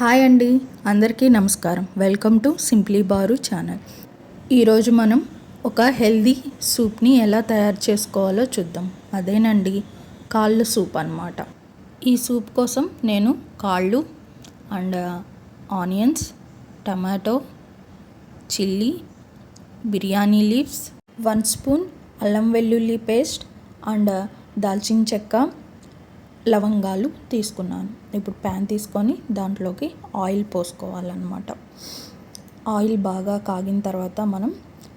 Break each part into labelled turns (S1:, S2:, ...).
S1: Hi అండి అందరికీ నమస్కారం. Welcome to simply Baru channel. ఈరోజు మనం ఒక హెల్దీ సూప్ని ఎలా తయారు చేసుకోవాలో చూద్దాం. అదేనండి కాళ్ళు సూప్ అన్నమాట. ఈ సూప్ కోసం నేను కాళ్ళు and onions tomato chilli biryani leaves one spoon అల్లం వెల్లుల్లి పేస్ట్ అండ్ దాల్చిన చెక్క లవంగాలు తీసుకున్నాను. ఇప్పుడు ప్యాన్ తీసుకొని దాంట్లోకి ఆయిల్ పోసుకోవాలన్నమాట. ఆయిల్ బాగా కాగిన తర్వాత మనం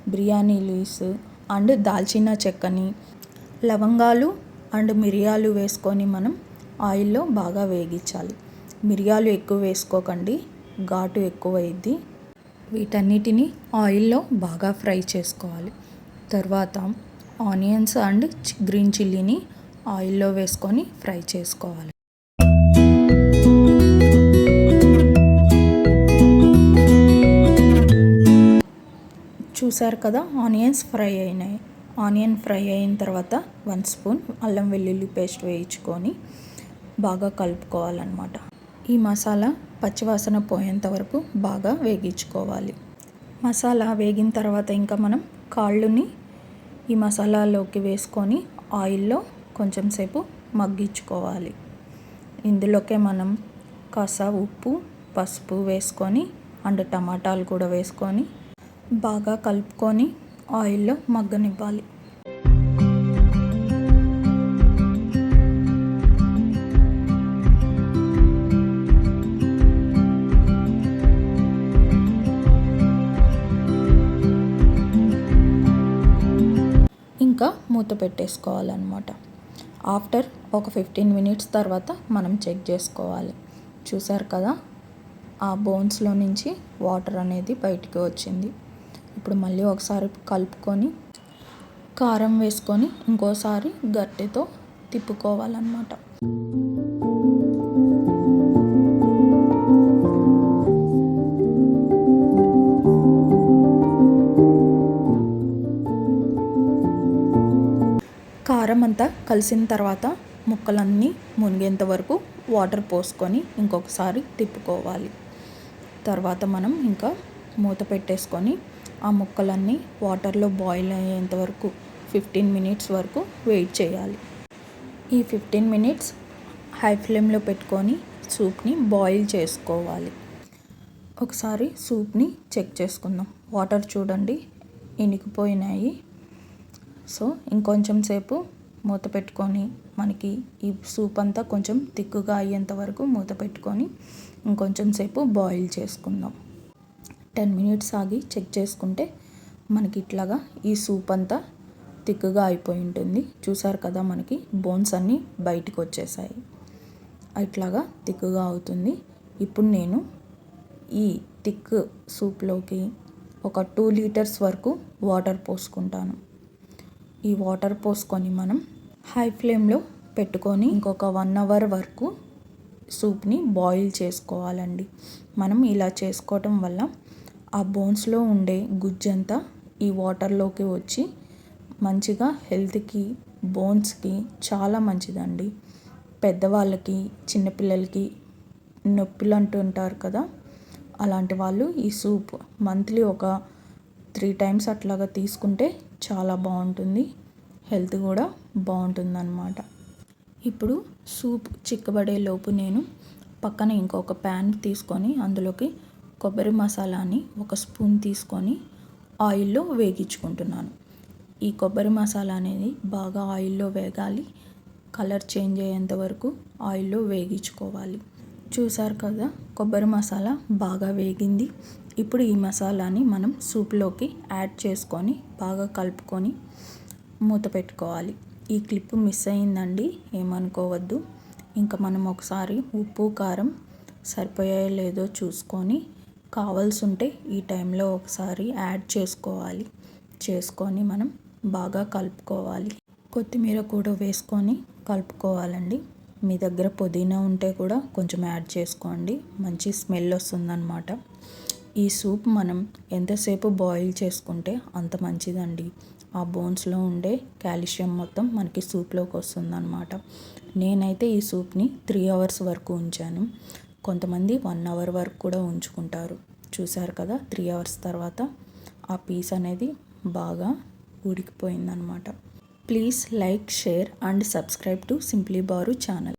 S1: బిర్యానీ లీవ్స్ అండ్ దాల్చిన చెక్కని లవంగాలు అండ్ మిరియాలు వేసుకొని మనం ఆయిల్లో బాగా వేగించాలి. మిరియాలు ఎక్కువ వేసుకోకండి ఘాటు ఎక్కువ వీటన్నిటిని ఆయిల్లో బాగా ఫ్రై చేసుకోవాలి. తర్వాత ఆనియన్స్ అండ్ గ్రీన్ చిల్లీని ఆయిల్లో వేసుకొని ఫ్రై చేసుకోవాలి. చూసారు కదా ఆనియన్స్ ఫ్రై అయినాయి. ఆనియన్ ఫ్రై అయిన తర్వాత వన్ స్పూన్ అల్లం వెల్లుల్లి పేస్ట్ వేయించుకొని బాగా కలుపుకోవాలన్నమాట. ఈ మసాలా పచ్చివాసన పోయేంత వరకు బాగా వేగించుకోవాలి. మసాలా వేగిన తర్వాత ఇంకా మనం కాళ్ళుని ఈ మసాలాలోకి వేసుకొని ఆయిల్లో కొంచెం సేపు మగ్గించుకోవాలి. ఇందులోకే మనం కాస ఉప్పు పసుపు వేసుకొని అండ్ టమాటాలు కూడా వేసుకొని బాగా కలుపుకొని ఆయిల్లో మగ్గనివ్వాలి. ఇంకా మూత పెట్టేసుకోవాలన్నమాట. ఆఫ్టర్ ఒక ఫిఫ్టీన్ మినిట్స్ తర్వాత మనం చెక్ చేసుకోవాలి. చూసారు కదా? ఆ బోన్స్లో నుంచి వాటర్ అనేది బయటికి వచ్చింది. ఇప్పుడు మళ్ళీ ఒకసారి కలుపుకొని కారం వేసుకొని ఇంకోసారి గట్టితో తిప్పుకోవాలన్నమాట. అంతా కలిసిన తర్వాత ముక్కలన్నీ మునిగేంత వరకు వాటర్ పోసుకొని ఇంకొకసారి తిప్పుకోవాలి. తర్వాత మనం ఇంకా మూత పెట్టేసుకొని ఆ ముక్కలన్నీ వాటర్లో బాయిల్ అయ్యేంత వరకు ఫిఫ్టీన్ మినిట్స్ వరకు వెయిట్ చేయాలి. ఈ ఫిఫ్టీన్ మినిట్స్ హై ఫ్లేమ్లో పెట్టుకొని సూప్ని బాయిల్ చేసుకోవాలి. ఒకసారి సూప్ని చెక్ చేసుకుందాం. వాటర్ చూడండి ఇనికిపోయినాయి. సో ఇంకొంచెం సేపు మూత పెట్టుకొని మనకి ఈ సూప్ అంతా కొంచెం తిక్కుగా అయ్యేంత వరకు మూత పెట్టుకొని ఇంకొంచెం సేపు బాయిల్ చేసుకుందాం. టెన్ మినిట్స్ ఆగి చెక్ చేసుకుంటే మనకి ఇట్లాగా ఈ సూప్ అంతా తిక్కుగా అయిపోయి ఉంటుంది. చూసారు కదా మనకి బోన్స్ అన్నీ బయటకు వచ్చేసాయి. ఇట్లాగా తిక్కుగా అవుతుంది. ఇప్పుడు నేను ఈ థిక్ సూప్లోకి ఒక టూ లీటర్స్ వరకు వాటర్ పోసుకుంటాను. ఈ వాటర్ పోసుకొని మనం హై ఫ్లేమ్లో పెట్టుకొని ఇంకొక వన్ అవర్ వరకు సూప్ని బాయిల్ చేసుకోవాలండి. మనం ఇలా చేసుకోవటం వల్ల ఆ బోన్స్లో ఉండే గుజ్జంతా ఈ వాటర్లోకి వచ్చి మంచిగా హెల్త్కి బోన్స్కి చాలా మంచిదండి. పెద్దవాళ్ళకి చిన్నపిల్లలకి నొప్పులు అంటుంటారు కదా. అలాంటి వాళ్ళు ఈ సూప్ మంత్లీ ఒక త్రీ టైమ్స్ అట్లాగా తీసుకుంటే చాలా బాగుంటుంది. హెల్త్ కూడా బాగుంటుంది అన్నమాట ఇప్పుడు సూప్ చిక్కబడే లోపు నేను పక్కన ఇంకొక ప్యాన్ తీసుకొని అందులోకి కొబ్బరి మసాలాని ఒక స్పూన్ తీసుకొని ఆయిల్లో వేగించుకుంటున్నాను. ఈ కొబ్బరి మసాలా అనేది బాగా ఆయిల్లో వేగాలి. కలర్ చేంజ్ అయ్యేంత వరకు ఆయిల్లో వేగించుకోవాలి. చూసారు కదా కొబ్బరి మసాలా బాగా వేగింది. ఇప్పుడు ఈ మసాలాని మనం సూప్లోకి యాడ్ చేసుకొని బాగా కలుపుకొని మూత పెట్టుకోవాలి. ఈ క్లిప్ మిస్ అయిందండి ఏమనుకోవద్దు. ఇంకా మనం ఒకసారి ఉప్పు కారం సరిపోయాయో లేదో చూసుకొని కావాల్సి ఉంటే ఈ టైంలో ఒకసారి యాడ్ చేసుకోవాలి. చేసుకొని మనం బాగా కలుపుకోవాలి. కొత్తిమీర కూడా వేసుకొని కలుపుకోవాలండి. మీ దగ్గర పుదీనా ఉంటే కూడా కొంచెం యాడ్ చేసుకోండి. మంచి స్మెల్ వస్తుందన్నమాట. ఈ సూప్ మనం ఎంతసేపు బాయిల్ చేసుకుంటే అంత మంచిదండి. ఆ బోన్స్లో ఉండే కాల్షియం మొత్తం మనకి సూప్లోకి వస్తుందన్నమాట. నేనైతే ఈ సూప్ని త్రీ అవర్స్ వరకు ఉంచాను. కొంతమంది వన్ అవర్ వరకు కూడా ఉంచుకుంటారు. చూశారు కదా త్రీ అవర్స్ తర్వాత ఆ పీస్ అనేది బాగా ఉడికిపోయిందనమాట please like share and subscribe to simply Baru channel.